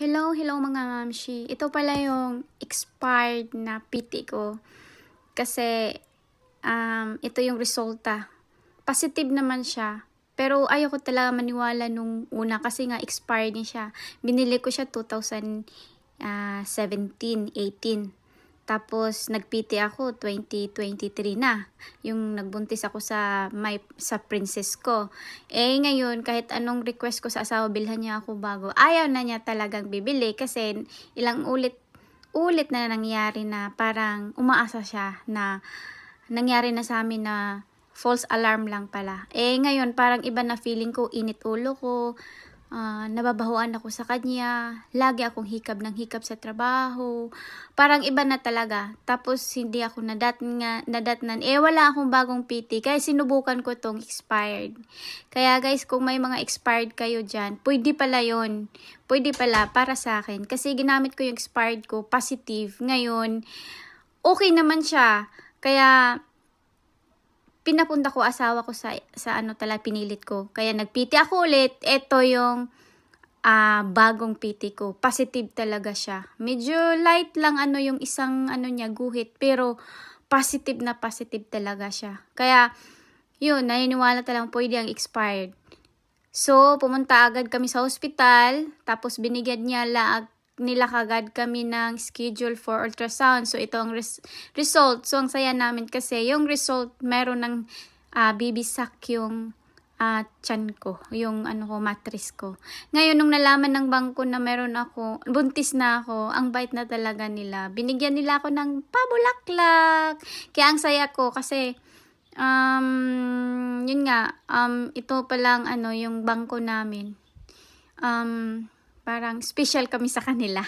Hello, hello mga mamshi. Ito pala yung expired na PT ko. Kasi, um, ito yung resulta. Positive naman siya. Pero ayoko talaga maniwala nung una kasi nga expired din siya. Binili ko siya 2017, 18. Tapos nag-PT ako 2023 na. Yung nagbuntis ako sa my sa princess ko. Eh ngayon kahit anong request ko sa asawa bilhan niya ako bago. Ayaw na niya talagang bibili kasi ilang ulit ulit na nangyari na parang umaasa siya na nangyari na sa amin na false alarm lang pala. Eh ngayon parang iba na feeling ko, init ulo ko, ah, nababahuan ako sa kanya, lagi akong hikab ng hikab sa trabaho. Parang iba na talaga. Tapos hindi ako nadat nga, nadatnan. Eh wala akong bagong PT kaya sinubukan ko tong expired. Kaya guys, kung may mga expired kayo dyan, pwede pala yon Pwede pala para sa akin. Kasi ginamit ko yung expired ko, positive. Ngayon, okay naman siya. Kaya, pinapunta ko asawa ko sa sa ano talaga pinilit ko. Kaya nagpiti ako ulit. Ito yung ah, bagong PT ko. Positive talaga siya. Medyo light lang ano yung isang ano niya guhit pero positive na positive talaga siya. Kaya yun, naniniwala talagang pwede ang expired. So, pumunta agad kami sa hospital, tapos binigyan niya la nila kagad kami ng schedule for ultrasound. So, ito ang res- result. So, ang saya namin kasi yung result, meron ng ah, bibisak yung ah, chan ko, yung ano ko, matris ko. Ngayon, nung nalaman ng bangko na meron ako, buntis na ako, ang bait na talaga nila. Binigyan nila ako ng pabulaklak. Kaya ang saya ko kasi, um, yun nga, um, ito palang ano, yung bangko namin. Um, parang special kami sa kanila.